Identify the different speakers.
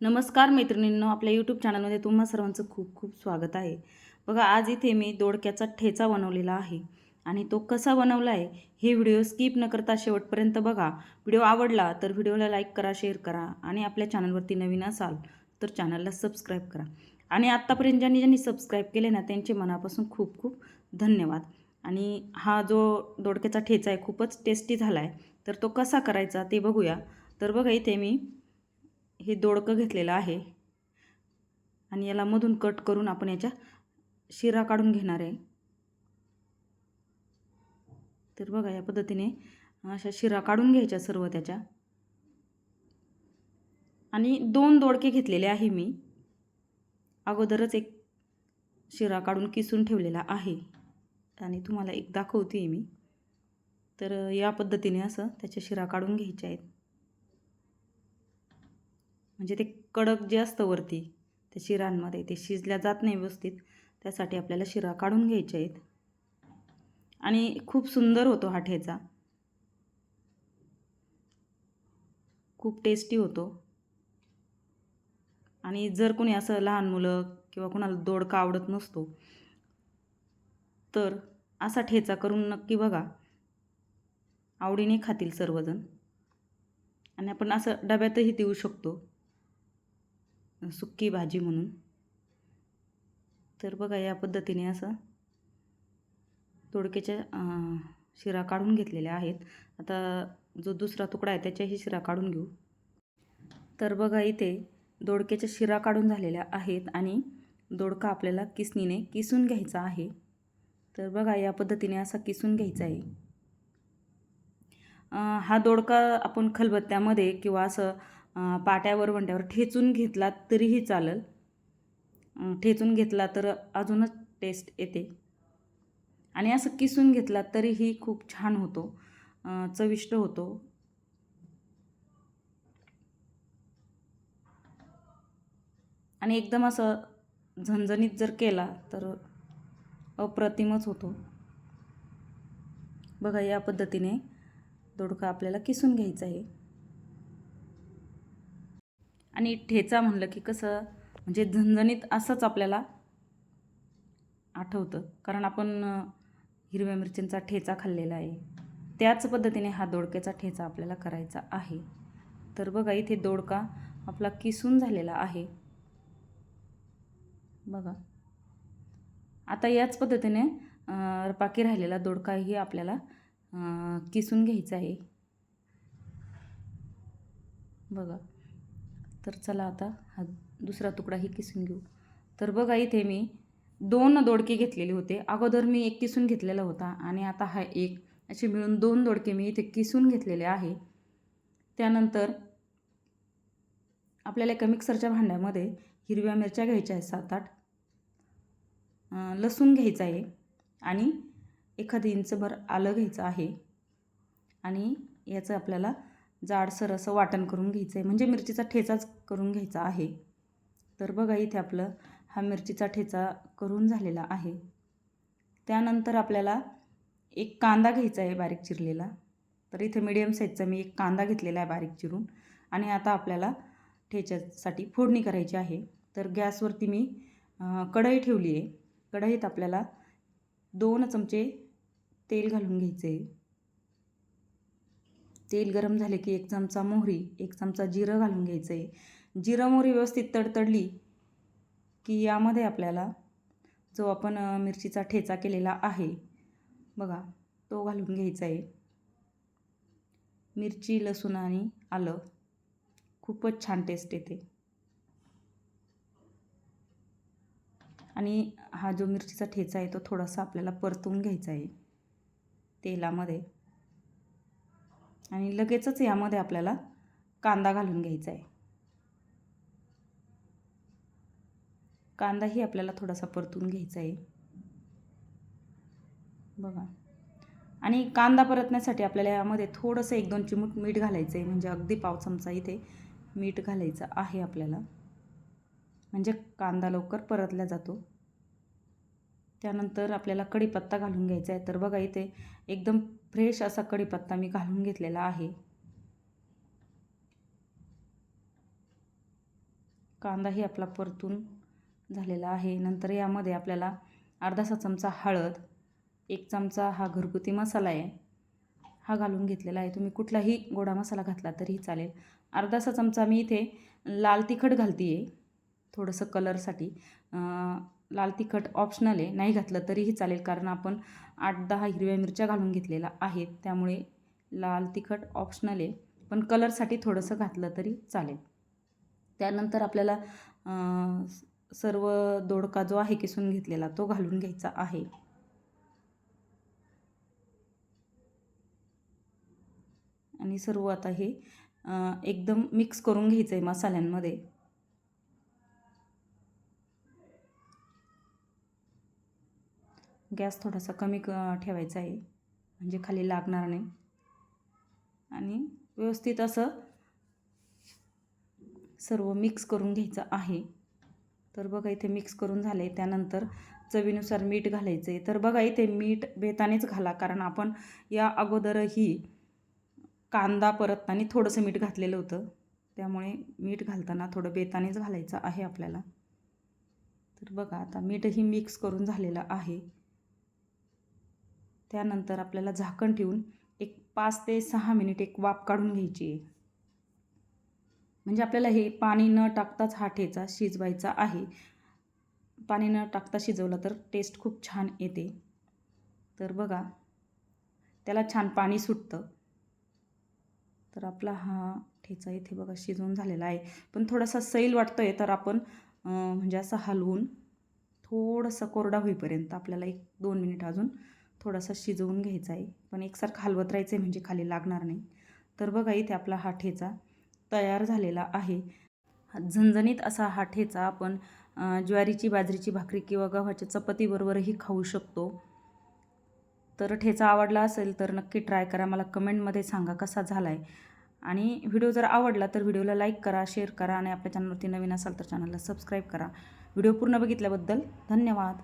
Speaker 1: नमस्कार मैत्रिणींनो आपल्या यूट्यूब चॅनलमध्ये तुम्हा सर्वांचं खूप खूप स्वागत आहे. बघा आज इथे मी दोडक्याचा ठेचा बनवलेला आहे आणि तो कसा बनवला आहे हे व्हिडिओ स्किप न करता शेवटपर्यंत बघा. व्हिडिओ आवडला तर व्हिडिओला लाईक करा शेअर करा आणि आपल्या चॅनलवरती नवीन असाल तर चॅनलला सबस्क्राईब करा. आणि आत्तापर्यंत ज्यांनी ज्यांनी सबस्क्राईब केले ना त्यांचे मनापासून खूप खूप धन्यवाद. आणि हा जो दोडक्याचा ठेचा आहे खूपच टेस्टी झाला आहे तर तो कसा करायचा ते बघूया. तर बघा इथे मी हे दोडकं घेतलेलं आहे. आणि याला मधून कट करून आपण याच्या शिरा काढून घेणार आहे. तर बघा या पद्धतीने अशा शिरा काढून घ्यायच्या सर्व त्याच्या. आणि दोन दोडके घेतलेले आहे मी. अगोदरच एक शिरा काढून किसून ठेवलेला आहे. आणि तुम्हाला एक दाखवते मी. तर या पद्धतीने असं त्याच्या शिरा काढून घ्यायच्या आहेत. म्हणजे ते कडक जे असतं वरती त्या शिरांमध्ये ते शिजल्या जात नाही व्यवस्थित. त्यासाठी आपल्याला शिरा काढून घ्यायचे आहेत. आणि खूप सुंदर होतो हा ठेचा. खूप टेस्टी होतो. आणि जर कोणी असं लहान मुलं किंवा कोणाला दोडका आवडत नसतो तर असा ठेचा करून नक्की बघा. आवडीने खातील सर्वजण. आणि आपण असं डब्यातही देऊ शकतो. सुक्की भाजी म्हणून. तर बघा या पद्धतीने असं तोडक्याच्या शिरा काढून घेतलेल्या आहेत. आता जो दुसरा तुकडा आहे त्याच्याही शिरा काढून घेऊ. तर बघा इथे दोडक्याच्या शिरा काढून झालेल्या आहेत आणि दोडका आपल्याला किसनीने किसून घ्यायचा आहे. तर बघा या पद्धतीने असा किसून घ्यायचा आहे. हा दोडका आपण खलबत्त्यामध्ये किंवा असं पाट्यावर वंट्यावर ठेचून घेतला तरीही चालेल. ठेचून घेतला तर अजूनच टेस्ट येते. आणि असं किसून घेतला तरीही खूप छान होतो. चविष्ट होतो. आणि एकदम असं झणझणीत जर केला तर अप्रतिमच होतो. बघा या पद्धतीने दोडका आपल्याला किसून घ्यायचा आहे. आणि ठेचा म्हणलं की कसं म्हणजे झणझणीत असंच आपल्याला आठवतं. कारण आपण हिरव्या मिरच्यांचा ठेचा खाल्लेला आहे. त्याच पद्धतीने हा दोडक्याचा ठेचा आपल्याला करायचा आहे. तर बघा इथे दोडका आपला किसून झालेला आहे. बघा. आता याच पद्धतीने बाकी राहिलेला दोडकाही आपल्याला किसून घ्यायचा आहे. बघा. तर चला आता हा दुसरा तुकडाही किसून घेऊ. तर बघा इथे मी दोन दोडके घेतलेले होते. अगोदर मी एक किसून घेतलेला होता आणि आता हा एक. असे मिळून दोन दोडके मी इथे किसून घेतलेले आहे. त्यानंतर आपल्याला एका मिक्सरच्या भांड्यामध्ये हिरव्या मिरच्या घ्यायच्या आहेत सात आठ. लसूण घ्यायचं आहे आणि एखादी इंचभर आलं घ्यायचं आहे. आणि याचं आपल्याला जाडसर असं वाटण करून घ्यायचं आहे म्हणजे मिरचीचा ठेचाच करून घ्यायचा आहे. तर बघा इथे आपलं हा मिरचीचा ठेचा करून झालेला आहे. त्यानंतर आपल्याला एक कांदा घ्यायचा आहे बारीक चिरलेला. तर इथे मिडियम साईजचा मी एक कांदा घेतलेला आहे बारीक चिरून. आणि आता आपल्याला ठेच्यासाठी फोडणी करायची आहे. तर गॅसवरती मी कढई ठेवली आहे कढईत आपल्याला दोन चमचे तेल घालून घ्यायचे आहे तेल गरम झाले की एक चमचा मोहरी एक चमचा जिरं घालून घ्यायचं. आहे जिरं मोहरी व्यवस्थित तडतडली की यामध्ये आपल्याला जो आपण मिरचीचा ठेचा केलेला आहे बघा तो घालून घ्यायचा आहे. मिरची लसूण आणि आलं. खूपच छान टेस्ट येते. आणि हा जो मिरचीचा ठेचा आहे तो थोडासा आपल्याला परतून घ्यायचा आहे तेलामध्ये. आणि लगेचच यामध्ये आपल्याला कांदा घालून घ्यायचा आहे. कांदाही आपल्याला थोडासा परतून घ्यायचा आहे. बघा. आणि कांदा परतण्यासाठी आपल्याला यामध्ये थोडंसं एक दोन चिमूट मीठ घालायचं आहे म्हणजे अगदी पाव चमचा इथे मीठ घालायचं आहे आपल्याला. म्हणजे कांदा लवकर परतला जातो. त्यानंतर आपल्याला कढीपत्ता घालून घ्यायचा आहे. तर बघा इथे एकदम फ्रेश असा कढीपत्ता मी घालून घेतलेला आहे. कांदाही आपला परतून झालेला आहे. नंतर यामध्ये आपल्याला अर्धासा चमचा हळद एक चमचा हा घरगुती मसाला आहे. हा घालून घेतलेला आहे. तुम्ही कुठलाही गोडा मसाला घातला तरीही चालेल. अर्धासा चमचा मी इथे लाल तिखट घालते आहे थोडंसं कलरसाठी. लाल तिखट ऑप्शनल आहे. नाही घातलं तरीही चालेल कारण आपण आठ दहा हिरव्या मिरच्या घालून घेतलेल्या आहेत. त्यामुळे लाल तिखट ऑप्शनल आहे. पण कलरसाठी थोडंसं घातलं तरी चालेल. त्यानंतर आपल्याला सर्व दोडका जो आहे किसून घेतलेला तो घालून घ्यायचा आहे. आणि सर्व आता हे एकदम मिक्स करून घ्यायचं आहे मसाल्यांमध्ये. गॅस थोडासा कमी क ठेवायचा आहे. म्हणजे खाली लागणार नाही. आणि व्यवस्थित असं सर्व मिक्स करून घ्यायचं आहे. तर बघा इथे मिक्स करून झाले त्यानंतर चवीनुसार मीठ घालायचं आहे तर बघा इथे मीठ बेतानेच घाला. कारण आपण या अगोदरही कांदा परतताना थोडंसं मीठ घातलेलं होतं. त्यामुळे मीठ घालताना थोडं बेतानेच घालायचं आहे आपल्याला. तर बघा आता मीठही मिक्स करून झालेलं आहे. त्यानंतर आपल्याला झाकण ठेवून एक पाच ते सहा मिनिट एक वाफ काढून घ्यायची आहे. म्हणजे आपल्याला हे पाणी न टाकताच हा ठेचा शिजवायचा आहे. पाणी न टाकता शिजवलं तर टेस्ट खूप छान येते. तर बघा त्याला छान पाणी सुटतं. तर आपला हा ठेचा इथे बघा शिजवून झालेला आहे. पण थोडासा सैल वाटतो आहे तर आपण म्हणजे असं हलवून थोडंसं कोरडा होईपर्यंत आपल्याला एक दोन मिनिट अजून थोडासा शिजवून घ्यायचा आहे. पण एकसारखं हलवत राहायचं आहे म्हणजे खाली लागणार नाही. तर बघा इथे आपला हा ठेचा तयार झालेला आहे. झणझणीत असा हा ठेचा आपण ज्वारीची बाजरीची भाकरी किंवा गव्हाच्या चपातीबरोबरही खाऊ शकतो. तर ठेचा आवडला असेल तर नक्की ट्राय करा. मला कमेंटमध्ये सांगा कसा झाला आहे आणि व्हिडिओ जर आवडला तर व्हिडिओला लाईक करा शेअर करा आणि आपल्या चॅनलवरती नवीन असाल तर चॅनलला सबस्क्राईब करा. व्हिडिओ पूर्ण बघितल्याबद्दल धन्यवाद.